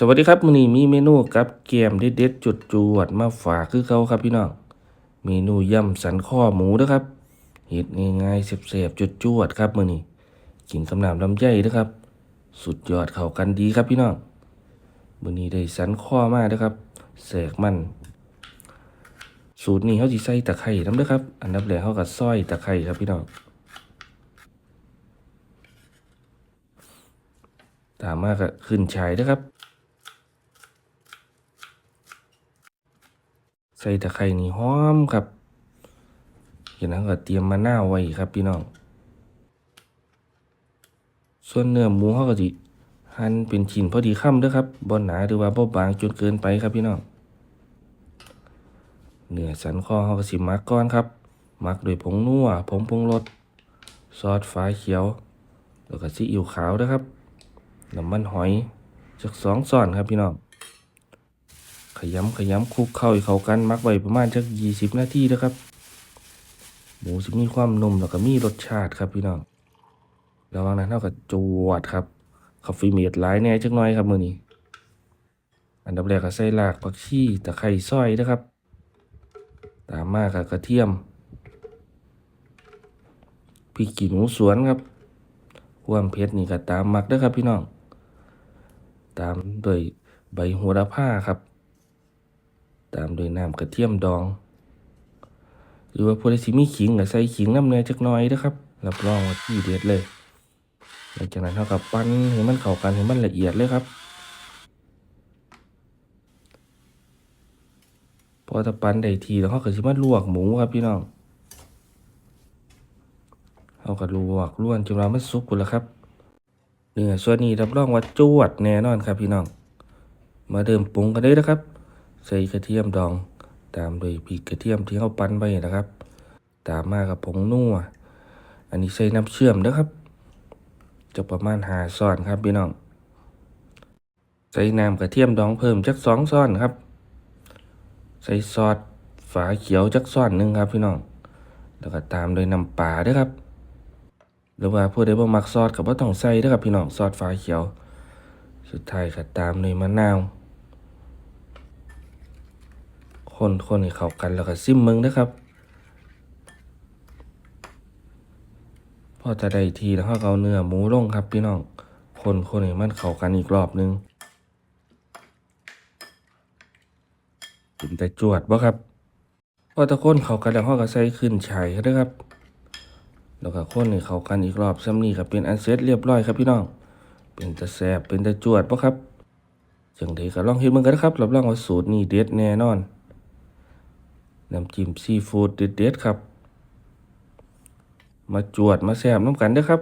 สวัสดีครับมื้อนี้มีเมนูกับแกมเด็ดๆจุดจวดมาฝากคือเขาครับพี่น้องเมนูย่ำสันข้อหมูเด้อครับเฮ็ดง่ายๆแซ่บๆจุดจวดครับมื้อนี้กินกำน้ำลำไยเด้อครับ สุดยอดเข้ากันดีครับพี่น้องมื้อนี้ได้สันข้อมาเด้อครับแสกมัน สูตรนี้เขาสิใส่ตะไคร้นำด้อครับ อันดับแรกเขาก็ซอยตะไคร้ครับพี่น้องตามมาก็ขึ้นฉายนะครับ ใส่ตะไคร้นี่หอมครับอย่างนั้นก็เตรียมมะนาวไว้ครับพี่น้อง ส่วนเนื้อหมูเขาก็สิหั่นเป็นชิ้นพอดีคำเด้อครับบ่หนาหรือว่าบ่บางจนเกินไปครับพี่น้องเนื้อสันคอเขาก็สิหมักก่อนครับหมักด้วยผงนัวผงปรุงรสซอสฟ้าเขียว แล้วก็ซีอิ๊วขาวนะครับน้ำมันหอยจักสองส่อนครับพี่น้อง ขยำขยำคลุกเข้าให้เข้ากันมักไว้ประมาณจักยี่สิบนาทีนะครับ หมูจะมีความนุ่มแล้วก็มีรสชาติครับพี่น้องระว่างนั้นเท่ากับจวดครับคาเฟเมดหลายแน่จักหน่อยครับมือนี้ อันดับแรกก็ใส่รากผักชีตะไคร้ซอยนะครับ ตามมากับกระเทียมพริกขี้หนูสวนครับความเผ็ดนี่ก็ตามมักเด้อครับพี่น้อง ตามด้วยใบโหระพาครับ ตามด้วยน้ำกระเทียมดอง หรือว่าพวกที่มีขิงก็ใส่ขิงน้ำเนยจักหน่อยเด้อครับ รับรองว่าที่เด็ดเลยหลังจากนั้นเท่ากับปั้นให้มันเข้ากันให้มันละเอียดเลยครับพอถ้าปั้นได้ทีแล้วเขาก็สิมาลวกหมูครับพี่น้องเขาก็ลวกล้วนจนว่ามันสุกหมดแล้วครับเนื้อส่วนนี้รับรองว่าจวดแน่นอนครับพี่น้อง มาเริ่มปรุงกันเลยนะครับ ใส่กระเทียมดอง ตามด้วยพริกกระเทียมที่เขาปั้นไว้นะครับ ตามมากับผงนัวอันนี้ใส่น้ำเชื่อมนะครับจะประมาณหาซ้อนครับพี่น้องใส่น้ำกระเทียมดองเพิ่มจักสองซ้อนครับ ใส่ซอสฝาเขียวจักซ้อนหนึ่งครับพี่น้อง แล้วก็ตามด้วยน้ำปลาด้วยครับ หรือว่าผู้ใดบ่มักซอสก็บ่ต้องใส่ด้อครับพี่น้องซอสฟ้าเขียว สุดท้ายก็ตามด้วยมะนาว คนคนให้เข้ากันแล้วก็ซิมมึงนะครับพอจะได้ทีแล้วเราก็เอาเนื้อหมูลงครับพี่น้อง คนคนให้มันเข้ากันอีกรอบนึงกินแต่จวดบ่ครับพอตะคนเข้ากันแล้วเราก็ใส่ขึ้นฉายเด้อครับแล้วก็คนให้เข้ากันอีกรอบซ้ำนี้ก็เป็นอันเสร็จเรียบร้อยครับพี่น้อง เป็นตะแสบเป็นตะจวดปะครับจังไดก็ลองเฮ็ดมันกันนะครับรับรองว่าสูตรนี้เด็ดแน่นอน น้ำจิ้มซีฟู้ดเด็ดๆครับ มาจวดมาแซมน้ำกันเด้อครับ